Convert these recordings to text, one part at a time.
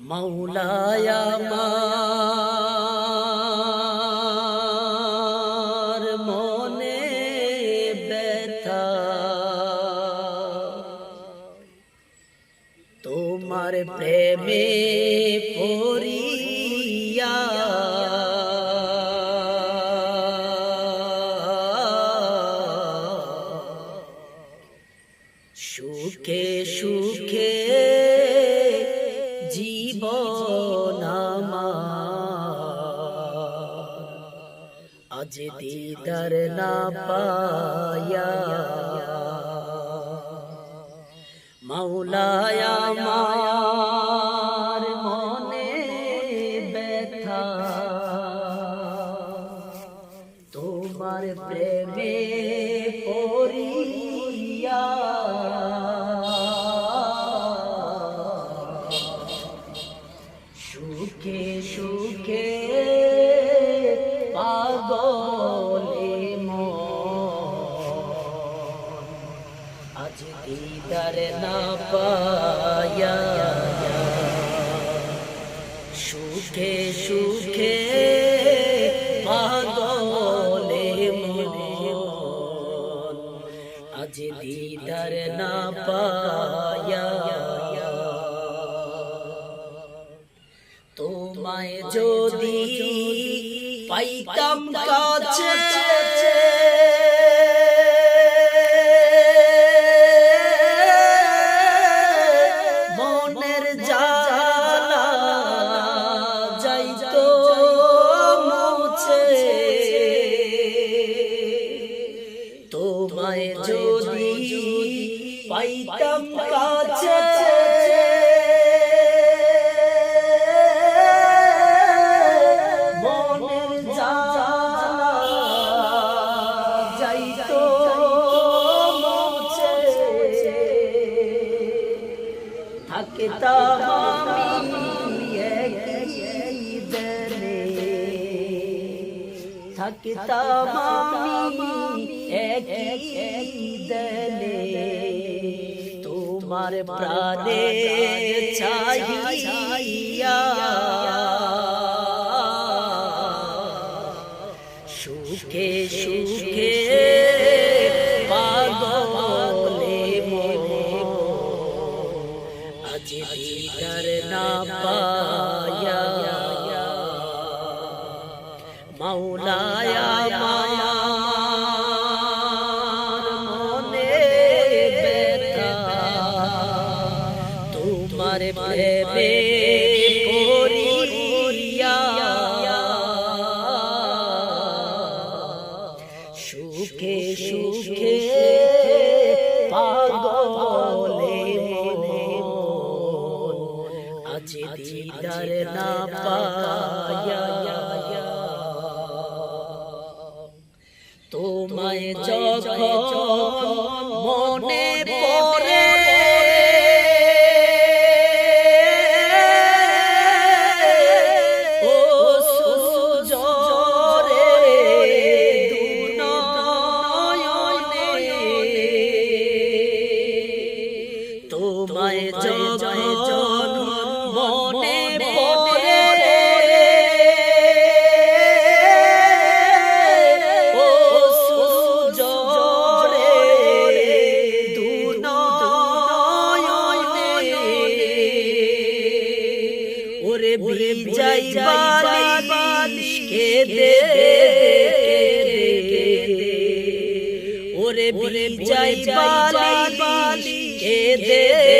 মাওলায় আমার মনে ব্যথা। তোমার প্রেমে সুখে সুখে জীবন আজ দিদার না পায়া। মাওলায় আমার মনে ব্যথা। তোমার প্রেমে সুখে সুখে পাগলে আজ দিদার না পায়া। সুখে সুখে পাগলে মন। আজ দিদার না পায়া। তোমায় যদি পাইতাম কাছে। মনের জালা যাইতো মুছে। তোমায় যদি পাইতাম কাছে থাকতাম আমি একই দেনে তোমার প্রাণে চাহিয়া আজ দিদার না পায়া মাওলায়া মায়ার মনে ব্যথা তোমার দিদার না পায়া তোমায় যখন মনে পড়ে তোমায় যখন মনে বালিশ কে দে ওরে বিজাই বালিশ কে দে।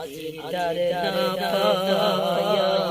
আজ দিদার না পায়া।